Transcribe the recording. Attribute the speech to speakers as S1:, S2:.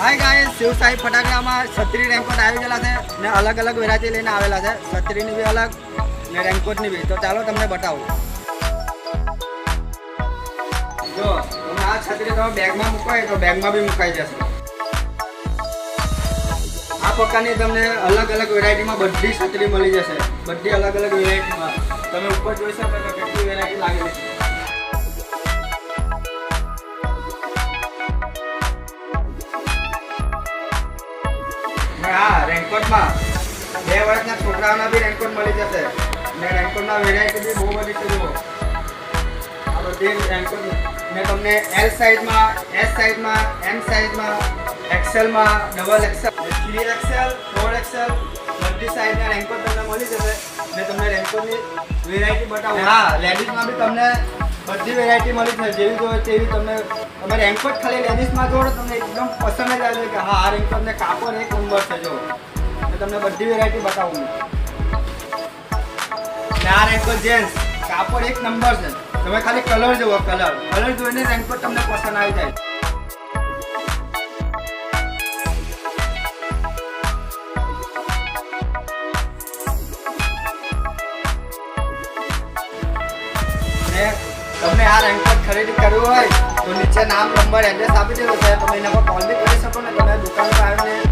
S1: હાય ગાય સાહેબ ફટાકડામાં છત્રી રેન્કોટ આવી ગયેલા છે ને અલગ અલગ વેરાયટી લઈને આવેલા છે. છત્રીની બી અલગ ને રેન્કોટની બી. તો ચાલો તમને બતાવું. જો, તમે આ છત્રી તમે બેગમાં મૂકવાય તો બેગમાં બી મુકાઈ જશે. આ પ્રકારની તમને અલગ અલગ વેરાયટીમાં બધી છત્રી મળી જશે. બધી અલગ અલગ વેરાયટીમાં તમે ઉપર જોઈ શકો તો કેટલી રેનકોટમાં બે વર્ષના છોકરાઓના બી રેનકોટ મળી જશે. ને રેનકોટના વેરાયટી બી બહુ બધી છે, જુઓ. આ બધી રેનકોટ ને તમને એલ સાઇઝમાં એસ સાઇઝમાં એમ સાઇઝમાં એક્સેલમાં double XL three XL four XL બધી સાઇઝના રેન્કોટ તમને મળી જશે. ને તમને રેન્કોટની વેરાયટી બતાવું. હા લેડીઝમાં બી તમને બધી વેરાયટી મળી જશે. જેવી જોઈએ તેવી તમને તમે રેનકોટ ખાલી લેડીઝમાં જોડો, તમને એકદમ પસંદ જ આવે કે હા, આ રેન્કોટને કાપડ એક નંબર છે જો તમને બધી વેરાયટી બતાવું આ રેન્કો જેન્ટ્સ. કાપડ એક નંબર છે. તમે ખાલી કલર જોવો કલર કલર જોઈને પર તમને પસંદ આવી જાય. તમને આ રેન્ક પર ખરીદી કરવું હોય, તો નીચે નામ નંબર એડ્રેસ આપી દેવું છે તમે એના પર કોલ બી કરી શકો ને, તમે દુકાન પર આવીને